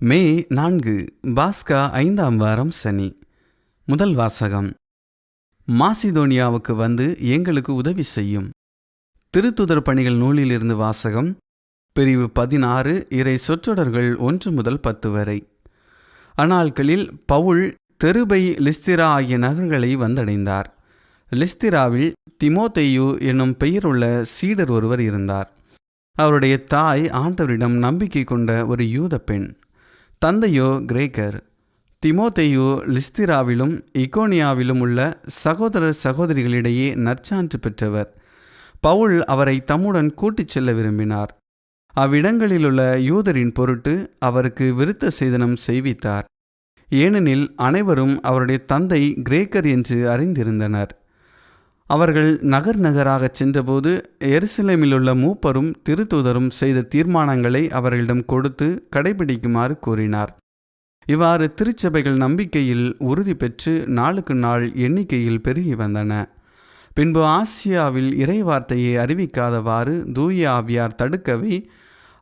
மே நான்கு பாஸ்கா ஐந்தாம் வாரம் சனி முதல் வாசகம். மாசிதோனியாவுக்கு வந்து எங்களுக்கு உதவி செய்யும். திருத்துதர் பணிகள் நூலிலிருந்து வாசகம் பிரிவு பதினாறு இறை சொற்றொடர்கள் ஒன்று முதல் பத்து வரை. அநாள்களில் பவுல் தெருபை லிஸ்திரா ஆகிய நகர்களை வந்தடைந்தார். லிஸ்திராவில் திமோத்தேயு என்னும் பெயருள்ள சீடர் ஒருவர் இருந்தார். அவருடைய தாய் ஆண்டவரிடம் நம்பிக்கை கொண்ட ஒரு யூத பெண். தந்தையோ கிரேக்கர் திமோத்தையோ லிஸ்திராவிலும் இகோனியாவிலும் உள்ள சகோதர சகோதரிகளிடையே நற்சான்று பெற்றவர். பவுல் அவரை தம்முடன் கூட்டிச் செல்ல விரும்பினார். அவ்விடங்களிலுள்ள யூதரின் பொருட்டு அவருக்கு விருத்த சேதனம் செய்வித்தார். ஏனெனில் அனைவரும் அவருடைய தந்தை கிரேக்கர் என்று அறிந்திருந்தனர். அவர்கள் நகர் நகராக சென்றபோது எருசலேமிலுள்ள மூப்பரும் திருத்தூதரும் செய்த தீர்மானங்களை அவர்களிடம் கொடுத்து கடைபிடிக்குமாறு கூறினார். இவ்வாறு திருச்சபைகள் நம்பிக்கையில் உறுதி பெற்று நாளுக்கு நாள் எண்ணிக்கையில் பெருகி வந்தன. பின்பு ஆசியாவில் இறைவார்த்தையை அறிவிக்காதவாறு தூய ஆவியார் தடுக்கவே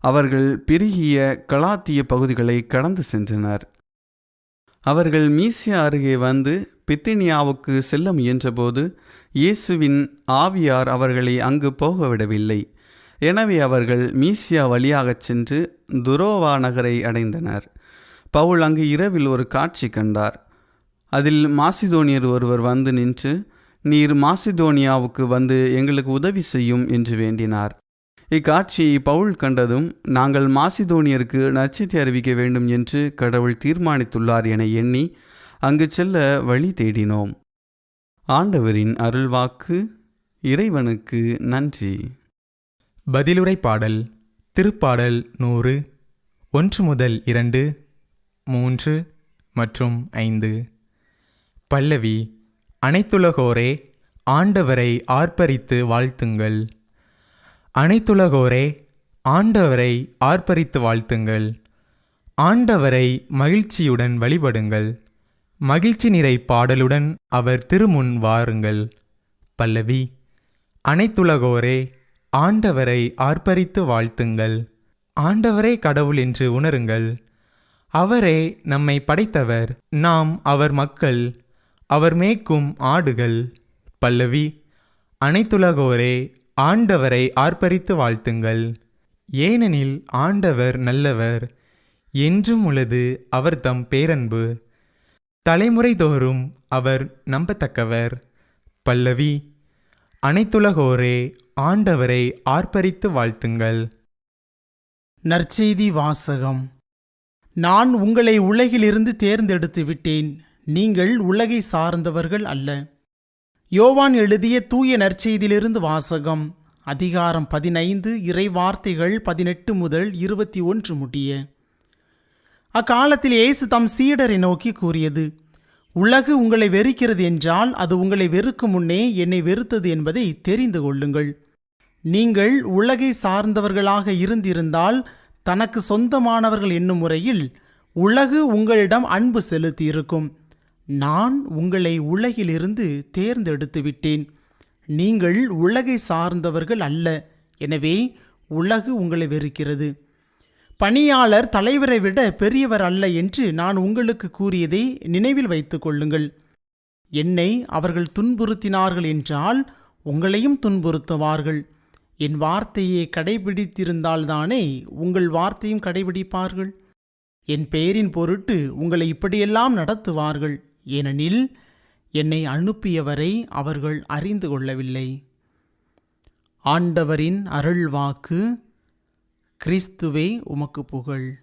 அவர்கள் பிரிகிய கலாத்திய பகுதிகளை கடந்து சென்றனர். அவர்கள் மீசியா அருகே வந்து பித்தினியாவுக்கு செல்ல முயன்றபோது இயேசுவின் ஆவியார் அவர்களை அங்கு போகவிடவில்லை. எனவே அவர்கள் மீசியா வழியாகச் சென்று துரோவா நகரை அடைந்தனர். பவுல் அங்கு இரவில் ஒரு காட்சி கண்டார். அதில் மாசிதோனியர் ஒருவர் வந்து நின்று நீர் மாசிதோனியாவுக்கு வந்து எங்களுக்கு உதவி செய்யும் என்று வேண்டினார். இக்காட்சியை பவுல் கண்டதும் நாங்கள் மாசிதோனியருக்கு நச்சத்தை அறிவிக்க வேண்டும் என்று கடவுள் தீர்மானித்துள்ளார் என எண்ணி அங்கு செல்ல வழி தேடினோம். ஆண்டவரின் அருள்வாக்கு இறைவனுக்கு நன்றி. பதிலுரை பாடல் திருப்பாடல் நூறு ஒன்று முதல் இரண்டு மூன்று மற்றும் ஐந்து. பல்லவி அனைத்துலகோரே ஆண்டவரை ஆர்ப்பரித்து வாழ்த்துங்கள். அனைத்துலகோரே ஆண்டவரை ஆர்ப்பரித்து வாழ்த்துங்கள். ஆண்டவரை மகிழ்ச்சியுடன் வழிபடுங்கள். மகிழ்ச்சி நிறை பாடலுடன் அவர் திருமுன் வாருங்கள். பல்லவி அனைத்துலகோரே ஆண்டவரை ஆர்ப்பரித்து வாழ்த்துங்கள். ஆண்டவரே கடவுள் என்று உணருங்கள். அவரே நம்மை படைத்தவர். நாம் அவர் மக்கள். அவர் மேய்க்கும் ஆடுகள். பல்லவி அனைத்துலகோரே ஆண்டவரை ஆர்ப்பரித்து வாழ்த்துங்கள். ஏனெனில் ஆண்டவர் நல்லவர் என்றும் உள்ளது அவர் தம் பேரன்பு. தலைமுறை தோறும் அவர் நம்பத்தக்கவர். பல்லவி அனைத்துலகோரே ஆண்டவரை ஆர்ப்பரித்து வாழ்த்துங்கள். நற்செய்தி வாசகம். நான் உங்களை உலகிலிருந்து தேர்ந்தெடுத்து விட்டேன் நீங்கள் உலகை சார்ந்தவர்கள் அல்ல. யோவான் எழுதிய தூய நற்செய்தியிலிருந்து வாசகம் அதிகாரம் பதினைந்து இறை வார்த்தைகள் பதினெட்டு முதல் இருபத்தி ஒன்று முடிய அக்காலத்தில் இயேசு தம் சீடரை நோக்கி கூறியது உலகு உங்களை வெறுக்கிறது என்றால் அது உங்களை வெறுக்கும் முன்னே என்னை வெறுத்தது என்பதை தெரிந்து கொள்ளுங்கள். நீங்கள் உலகை சார்ந்தவர்களாக இருந்திருந்தால் தனக்கு சொந்தமானவர்கள் என்னும் முறையில் உலகு உங்களிடம் அன்பு செலுத்தியிருக்கும். நான் உங்களை உலகிலிருந்து தேர்ந்தெடுத்து விட்டேன் நீங்கள் உலகை சார்ந்தவர்கள் அல்ல. எனவே உலகு உங்களை வெறுக்கிறது. பணியாளர் தலைவரை விட பெரியவர் அல்ல என்று நான் உங்களுக்கு கூறியதை நினைவில் வைத்துக் கொள்ளுங்கள். என்னை அவர்கள் துன்புறுத்தினார்கள் என்றால் உங்களையும் துன்புறுத்துவார்கள். என் வார்த்தையை கடைபிடித்திருந்தால்தானே உங்கள் வார்த்தையும் கடைபிடிப்பார்கள். என் பெயரின் பொருட்டு உங்களை இப்படியெல்லாம் நடத்துவார்கள். ஏனெனில் என்னை அனுப்பியவரை அவர்கள் அறிந்து கொள்ளவில்லை. ஆண்டவரின் அருள்வாக்கு கிறிஸ்துவே உமக்கு புகழ்.